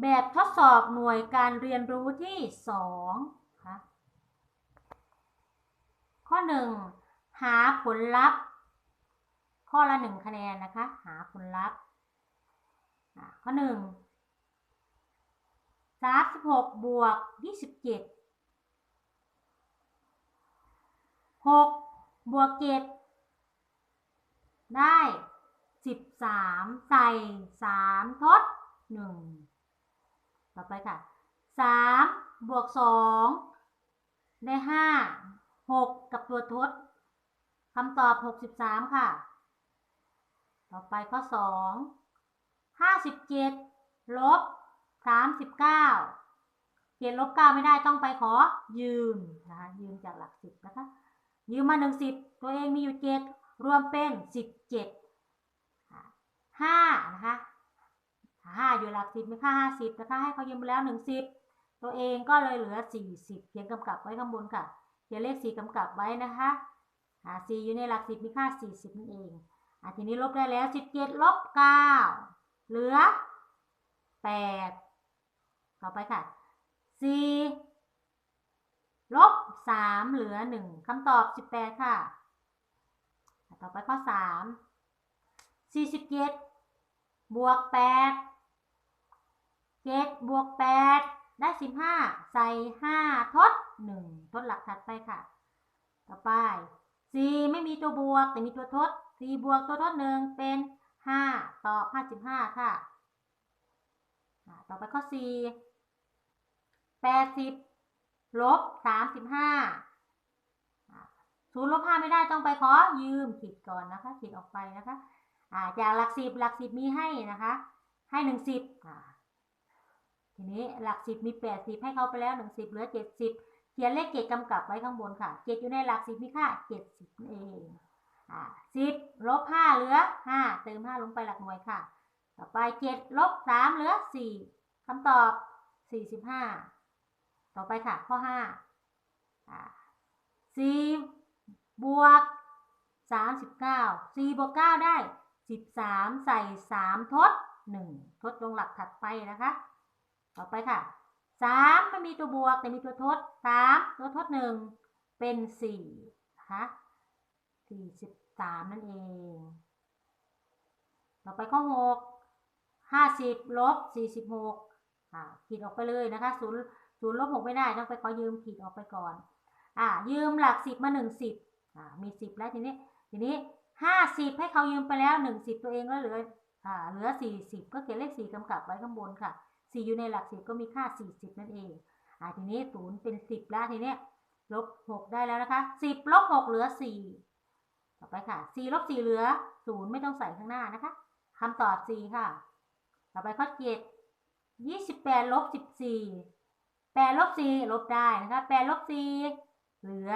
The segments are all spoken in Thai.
แบบทดสอบหน่วยการเรียนรู้ที่สองค่ะข้อหนึ่งหาผลลัพธ์ ข้อละหนึ่งคะแนนนะคะ หาผลลัพธ์ข้อหนึ่งสามสิบหกบวกยี่สิบเจ็ดหกบวกเจ็ดได้สิบสามใส่สามทดหนึ่ง ต่อไปค่ะสามบวกสองได้ห้าหกกับตัวทดคำตอบหกสิบสามค่ะ ต่อไปข้อสองห้าสิบเจ็ดลบสามสิบเก้าเจ็ดลบเก้าไม่ได้ต้องไปขอยืมนะคะยืมจากหลักสิบนะคะ ยืมมาหนึ่งสิบตัวเองมีอยู่เจ็ดรวมเป็นสิบเจ็ดห้านะคะ ห้าอยู่หลักสิบมีค่าห้าสิบนะคะให้เขายืมไปแล้วหนึ่งสิบตัวเองก็เลยเหลือสี่สิบเขียนกำกับไว้ข้างบนค่ะเขียนเลขสี่กำกับไว้นะคะอ่าสี่อยู่ในหลักสิบมีค่าสี่สิบนั่นเองอ่าทีนี้ลบได้แล้วสิบเจ็ดลบเก้าเหลือแปดต่อไปค่ะสี่ลบสามเหลือหนึ่งคำตอบสิบแปดค่ะ ต่อไปข้อสามสี่สิบเจ็ดบวกแปด เจ็ดบวกแปดได้สิบห้าใส่ห้าทดหนึ่งทดหลักถัดไปค่ะ ต่อไปสี่ไม่มีตัวบวกแต่มีตัวทดสี่บวกตัวทดหนึ่งเป็นห้าตอห้าสิบห้าค่ะ ต่อไปข้อสี่แปดสิบลบสามสิบห้าศูนย์ลบห้าไม่ได้ต้องไปขอยืมขีดก่อนนะคะขีดออกไปนะคะ จากหลักสิบหลักสิบมีให้นะคะ ให้หนึ่งสิบอ่า ทีนี้หลักสิบมีแปดสิบให้เขาไปแล้วหนึ่งสิบเหลือเจ็ดสิบเขียนเลขเจ็ดกำกับไว้ข้างบนค่ะเจ็ดอยู่ในหลักสิบมีค่าเจ็ดสิบเองอ่าสิบลบห้าเหลือห้าเติมห้าลงไปหลักหน่วยค่ะ ต่อไปเจ็ดลบสามเหลือสี่คำตอบสี่สิบห้าต่อไปค่ะข้อห้าสี่บวกสามสิบเก้าสี่บวกเก้าได้สิบสามใส่สามทดหนึ่งทดลงหลักถัดไปนะคะ ต่อไปค่ะสามไม่มีตัวบวกแต่มีตัวทดสามตัวทดหนึ่งเป็นสี่นะคะสี่สิบสามนั่นเอง ต่อไปข้อหกห้าสิบลบสี่สิบหกอ่าขีดออกไปเลยนะคะศูนย์ศูนย์ลบหกไม่ได้ต้องไปขอยืมขีดออกไปก่อน อ่า ยืมหลักสิบมาหนึ่งสิบอ่ามีสิบแล้วทีนี้ ทีนี้ห้าสิบให้เขายืมไปแล้วหนึ่งสิบตัวเองก็เหลืออ่าเหลือสี่สิบก็เขียนเลขสี่กำกับไว้ข้างบนค่ะ สี่อยู่ในหลักสิบก็มีค่าสี่สิบนั่นเองอ่าทีนี้ศูนย์เป็นสิบแล้วทีนี้ลบหกได้แล้วนะคะสิบลบหกเหลือสี่ต่อไปค่ะสี่ลบสี่เหลือศูนย์ไม่ต้องใส่ข้างหน้านะคะคำตอบสี่ค่ะ ต่อไปข้อเจ็ดยี่สิบแปดลบสิบสี่แปดลบสี่ลบได้นะคะแปดลบสี่เหลือ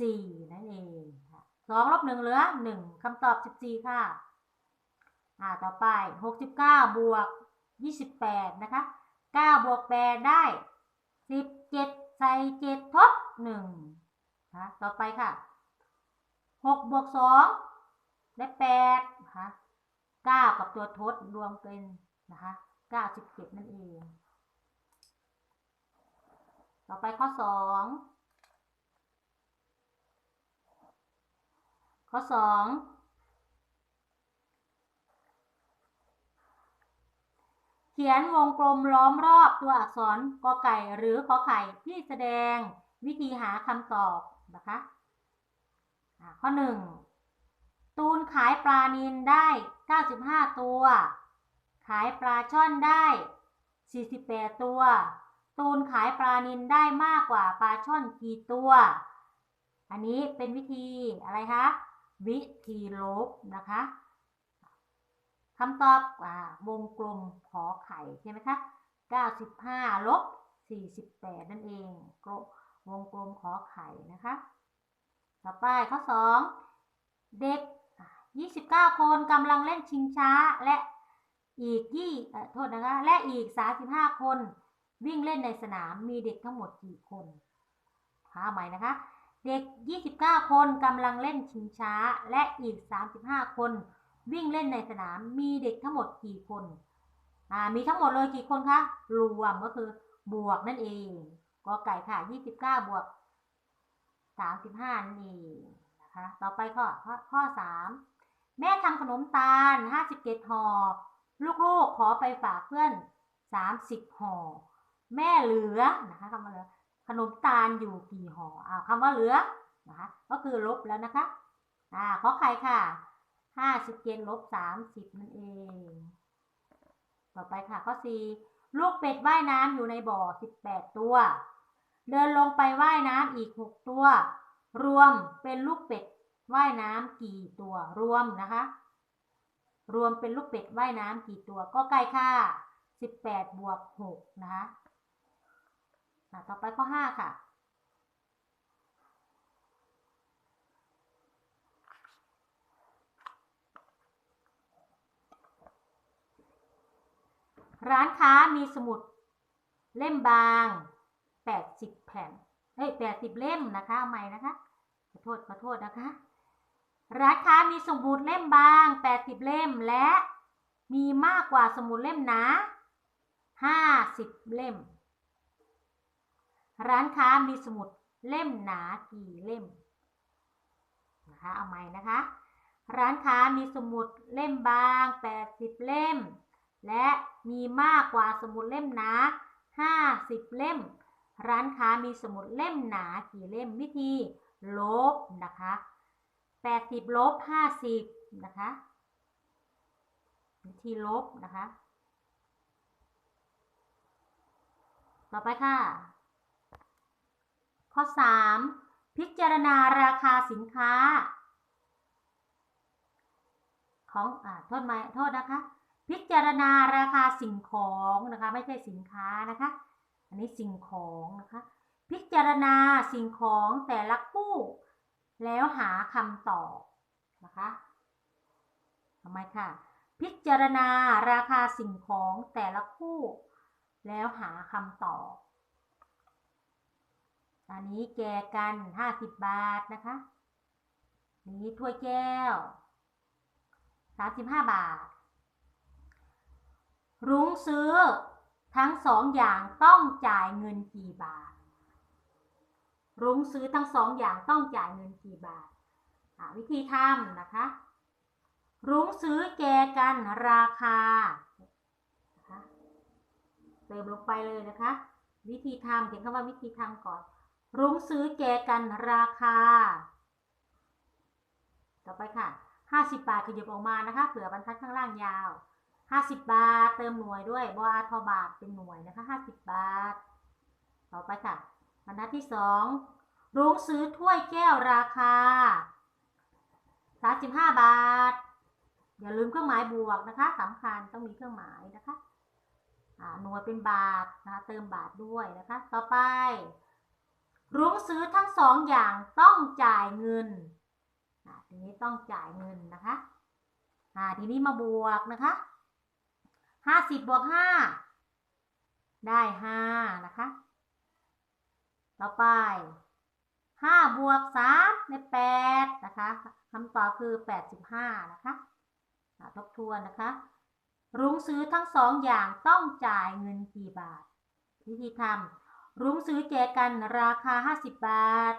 สี่นั่นเองค่ะสองลบหนึ่งเหลือหนึ่งคำตอบสิบสี่ค่ะ อ่า ต่อไปหกสิบเก้าบวก 28 นะคะ 9 บวก 8 ได้ 17 ใส่ 7 ทบ1นะต่อไปค่ะ 6 บวก 2 ได้8นะคะ9กับตัวทดรวมเป็นนะคะ97 นั่นเอง ต่อไปข้อ 2 ข้อ 2 ขียนวงกลมล้อมรอบตัวอักษรกอไก่หรือขอไข่ที่แสดงวิธีหาคำตอบนะคะข้อหนึ่งตูนขายปลานินได้ 95 ตัว ขายปลาช่อนได้ 48 ตัว ตูนขายปลานินได้มากกว่าปลาช่อนกี่ตัว อันนี้เป็นวิธีอะไรคะ วิธีลบนะคะ คำตอบอ่าวงกลมขอไข่ใช่ไหมคะ 95ลบ48 นั่นเองกลวงกลมขอไข่นะคะ ต่อไปข้อ 2 เด็ก 29 คนกำลังเล่นชิงช้าและอีกยี่โทษนะคะ และอีก 35 คน วิ่งเล่นในสนามมีเด็กทั้งหมดกี่คนหาใหม่นะคะ เด็ก 29 คนกำลังเล่นชิงช้าและอีก 35 คน วิ่งเล่นในสนามมีเด็กทั้งหมดกี่คนอ่ามีทั้งหมดเลยกี่คนคะ รวมก็คือบวกนั่นเองกอไก่ค่ะ29บวก35นั่นเองนะคะ ต่อไปข้อข้อข้อ3แม่ทำขนมตาล57ห่อลูกๆขอไปฝากเพื่อน30ห่อแม่เหลือนะคะคำว่าเหลือขนมตาลอยู่กี่ห่ออ้าวคำว่าเหลือนะคะก็คือลบแล้วนะคะอ่าขอไข่ค่ะ้าสิบเยนลบ30นั่นเอง ต่อไปค่ะข้อ4ลูกเป็ดว่ายน้ำอยู่ในบ่อ18ตัว เดินลงไปว่ายน้ำอีก6ตัว รวมเป็นลูกเป็ดว่ายน้ำกี่ตัวรวมนะคะ รวมเป็นลูกเป็ดว่ายน้ำกี่ตัวก็ไก่ค่ะ18บวก6นะคะอะต่อไปข้อ5ค่ะ ร้านค้ามีสมุดเล่มบาง 80 แผ่นเอ้ย 80 เล่มนะคะเอาใหม่นะคะ ขอโทษ ขอโทษนะคะ ร้านค้ามีสมุดเล่มบาง 80 เล่ม และมีมากกว่าสมุดเล่มหนา50 เล่ม ร้านค้ามีสมุดเล่มหนากี่เล่มนะคะเอาใหม่นะคะ ร้านค้ามีสมุดเล่มบาง 80 เล่ม และ มีมากกว่าสมุดเล่มหนา50 เล่ม ร้านค้ามีสมุดเล่มหนากี่เล่มวิธี ลบนะคะ80ลบ50นะคะวิธีลบนะคะ ต่อไปค่ะ ข้อ 3 พิจารณาราคาสินค้า ของอ่าโทษไหมโทษนะคะ พิจารณาราคาสิ่งของนะคะไม่ใช่สินค้านะคะ อันนี้สิ่งของนะคะ พิจารณาสิ่งของแต่ละคู่ แล้วหาคำตอบนะคะทำไมค่ะ พิจารณาราคาสิ่งของแต่ละคู่ แล้วหาคำตอบอันนี้แกกัน50บาทนะคะ นี้ถ้วยแก้ว35บาท รุ้งซื้อ ทั้งสองอย่างต้องจ่ายเงินกี่บาท รุ้งซื้อทั้งสองอย่างต้องจ่ายเงินกี่บาทอ่าวิธีทำนะคะ รุ้งซื้อแจกันราคาเติมลงไปเลยนะคะ วิธีทำเขียนคำว่าวิธีทำก่อน รุ้งซื้อแจกันราคา ต่อไปค่ะ 50 บาทขยับออกมานะคะ เผื่อบรรทัดข้างล่างยาว 50บบาท เติมหน่วยด้วยบอาทอบาทเป็นหน่วยนะคะ50บบาท ต่อไปค่ะบรรทัดที่2รุ้งซื้อถ้วยแก้วราคา35บห้าบาท อย่าลืมเครื่องหมายบวกนะคะสำคัญต้องมีเครื่องหมายนะคะหน่วยเป็นบาทนะคะเติมบาทด้วยนะคะ ต่อไป รุ้งซื้อทั้งสองอย่างต้องจ่ายเงินทีนี้ต้องจ่ายเงินนะคะทีนี้มาบวกนะคะ ห้าสิบบวกห้าได้ห้านะคะ ต่อไปห้าบวกสามได้แปดนะคะคำตอบคือแปดสิบห้านะคะทบทวนนะคะ รุ้งซื้อทั้งสองอย่างต้องจ่ายเงินกี่บาท วิธีทำรุ้งซื้อแจกันราคา50บบาท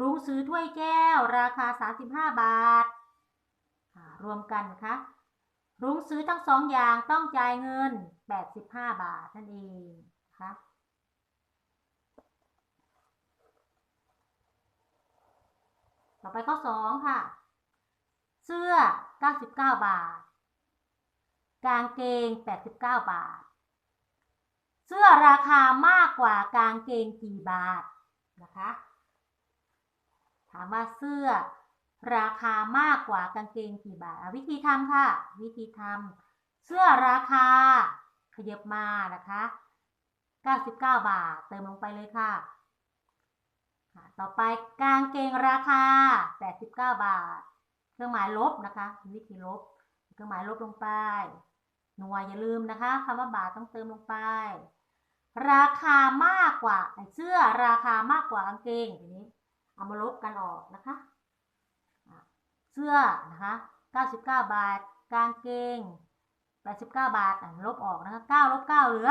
รุ้งซื้อถ้วยแก้วราคา35บาทอ่าท รวมกันนะคะ รุ้งซื้อทั้งสองอย่างต้องจ่ายเงิน 85 บาทนั่นเองนะคะต่อไปข้อ 2 ค่ะ เสื้อ 99 บาท กางเกง 89 บาท เสื้อราคามากกว่ากางเกงกี่บาทนะคะ ถามว่าเสื้อ ราคามากกว่ากางเกงกี่บาทวิธีทำค่ะ วิธีทำเสื้อราคาขยับมานะคะ 99 บาท เติมลงไปเลยค่ะ ต่อไปกางเกงราคา 89 บาท เครื่องหมายลบนะคะวิธีลบ เครื่องหมายลบลงไป หน่วยอย่าลืมนะคะคำว่าบาทต้องเติมลงไป ราคามากกว่าเสื้อราคามากกว่ากางเกงทีนี้เอามาลบกันออกนะคะ เสื้อนะคะ 99 บาท กางเกง 89 บาทลบออกนะคะ9ลบ9เหลือ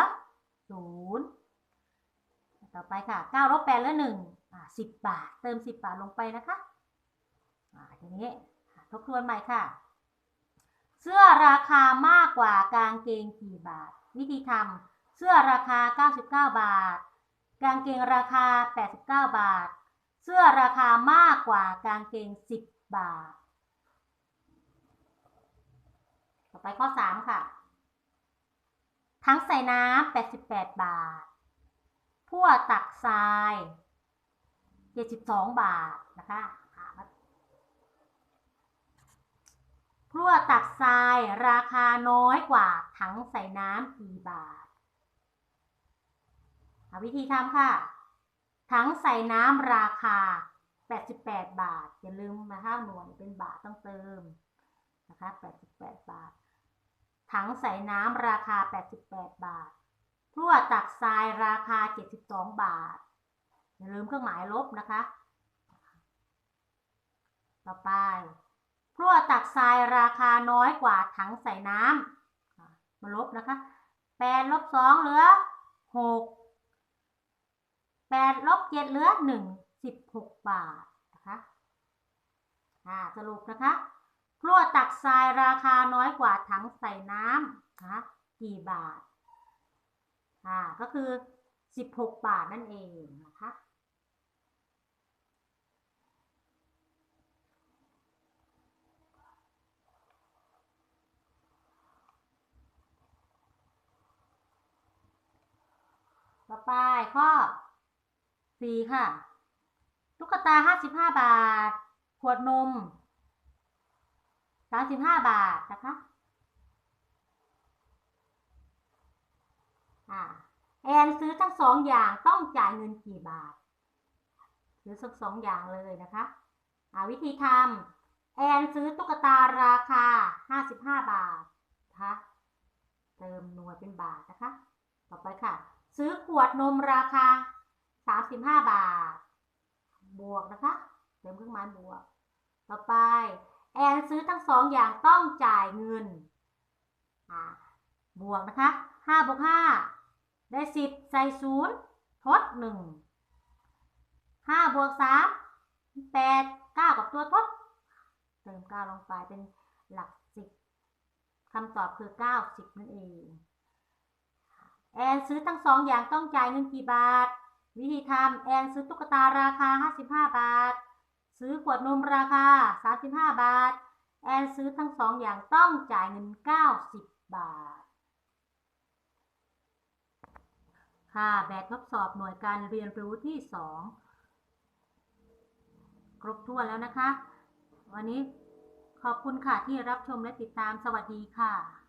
0 ต่อไปค่ะ9ลบ8เหลือ1อ่า10 บาท เติม 10 บาทลงไปนะคะอ่าทีนี้ทบทวนใหม่ค่ะ เสื้อราคามากกว่ากางเกงกี่บาท วิธีทำเสื้อราคา 99 บาท กางเกงราคา 89 บาท เสื้อราคามากกว่ากางเกง 10 บาท ต่อ ไปข้อ 3 ค่ะ ทั้งใส่น้ำ88 บาทพั่วตักทราย72 บาทนะคะอ่ามาพั่วตักทรายราคาน้อยกว่าถังใส่น้ำกี่บาทอ่าวิธีทำค่ะ ถังใส่น้ำราคา 88 บาท อย่าลืมนะคะหน่วยเป็นบาทต้องเติมนะคะ 88 บาท ถังใส่น้ำราคา 88 บาทพลั่วตักทรายราคา 72 บาท อย่าลืมเครื่องหมายลบนะคะ ต่อไปพลั่วตักทรายราคาน้อยกว่าถังใส่น้ำมาลบนะคะ8ลบ2เหลือ 6 8ลบ7เหลือ 1 16 บาทนะคะสรุปนะคะ พลั่วตักทรายราคาน้อยกว่าถังใส่น้ำนะคะกี่บาทอ่าก็คือ 16 บาทนั่นเองนะคะต่อไปข้อ 4 ค่ะ ตุ๊กตา 55 บาท ขวดนม 35บห้าบาทนะคะอ่าแอนซื้อทั้งสองอย่างต้องจ่ายเงินกี่บาทซื้อสักสองอย่างเลยนะคะอ่าวิธีทำแอนซื้อตุ๊กตาราคา55บห้าทนะคะเติมหน่วยเป็นบาทนะคะ ต่อไปค่ะ ซื้อขวดนมราคา35บห้าบาท บวกนะคะ เติมเครื่องหมายบวก ต่อไป อนซื้อทั้งสองอย่างต้องจ่ายเงิน บวกนะคะห้าบวกห้าได้สิบใส่ศูนย์ทดหนึ่งห้าบวกสามแปดเก้ากับตัวทดเติมเก้าลงไปเป็นหลักสิบคำตอบคือเก้าสิบนั่นเอง แอนซื้อทั้งสองอย่างต้องจ่ายเงินกี่บาท วิธีทำแอนซื้อตุ๊กตาราคา 55 บาท ซื้อขวดนมราคา 35 บาท แอนซื้อทั้งสองอย่างต้องจ่ายเงิน 90 บาท ค่ะ แบบทดสอบหน่วยการเรียนรู้ที่ 2 ครบถ้วนแล้วนะคะ วันนี้ขอบคุณค่ะที่รับชมและติดตาม สวัสดีค่ะ